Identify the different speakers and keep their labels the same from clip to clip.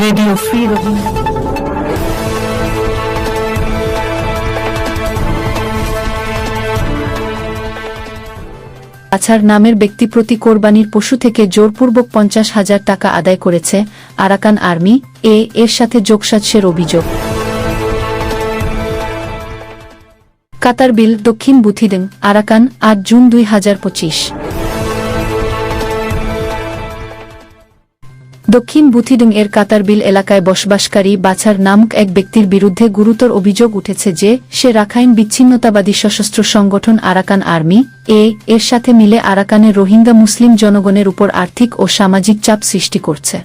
Speaker 1: Radio
Speaker 2: আছার নামের ব্যক্তি প্রতি কোরবানির পশু থেকে জোরপূর্বক পঞ্চাশ হাজার টাকা আদায় করেছে আরাকান আর্মি। এ, এর সাথে যোগসাজসের অভিযোগ। কাতার বিল দক্ষিণ বুথিদেং, আরাকান, আট জুন দুই হাজার পঁচিশ। দক্ষিণ বুথিডং এর কাতারবিল এলাকায় বসবাসকারী বাছার নামক এক ব্যক্তির বিরুদ্ধে গুরুতর অভিযোগ উঠেছে যে, সে রাখাইন বিচ্ছিন্নতাবাদী সশস্ত্র সংগঠন আরাকান আর্মি, এ, এর সাথে মিলে আরাকানে রোহিঙ্গা মুসলিম জনগণের উপর আর্থিক ও সামাজিক চাপ সৃষ্টি করছে।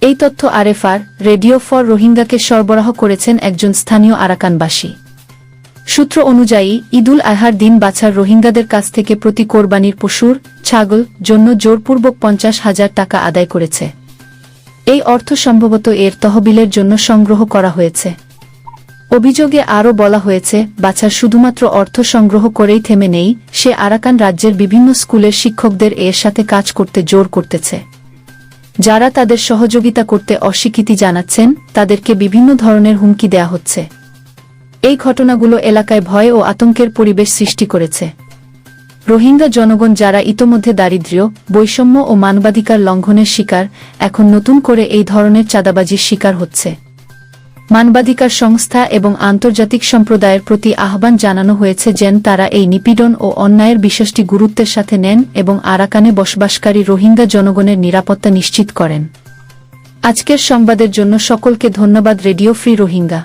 Speaker 2: এই তথ্য আরএফআর, রেডিও ফর রোহিঙ্গাকে সরবরাহ করেছেন একজন স্থানীয় আরাকানবাসী। সূত্র অনুযায়ী, ঈদুল আহার দিন বাছার রোহিঙ্গাদের কাছ থেকে প্রতি কোরবানির পশুর, ছাগল, জন্য জোরপূর্বক পঞ্চাশ হাজার টাকা আদায় করেছে। এই অর্থ সম্ভবত এর তহবিলের জন্য সংগ্রহ করা হয়েছে। অভিযোগে আরও বলা হয়েছে, বাছার শুধুমাত্র অর্থ সংগ্রহ করেই থেমে নেই, সে আরাকান রাজ্যের বিভিন্ন স্কুলের শিক্ষকদের এর সাথে কাজ করতে জোর করতেছে। যারা তাদের সহযোগিতা করতে অস্বীকৃতি জানাচ্ছেন, তাদেরকে বিভিন্ন ধরনের হুমকি দেয়া হচ্ছে। এই ঘটনাগুলো এলাকায় ভয় ও আতঙ্কের পরিবেশ সৃষ্টি করেছে। রোহিঙ্গা জনগণ যারা ইতোমধ্যে দারিদ্র্য, বৈষম্য ও মানবাধিকার লঙ্ঘনের শিকার, এখন নতুন করে এই ধরনের চাঁদাবাজির শিকার হচ্ছে। মানবাধিকার সংস্থা এবং আন্তর্জাতিক সম্প্রদায়ের প্রতি আহ্বান জানানো হয়েছে যেন তারা এই নিপীড়ন ও অন্যায়ের বিষয়টি গুরুত্বের সাথে নেন এবং আরাকানে বসবাসকারী রোহিঙ্গা জনগণের নিরাপত্তা নিশ্চিত করেন। আজকের সংবাদের জন্য সকলকে ধন্যবাদ, রেডিও ফ্রি রোহিঙ্গা।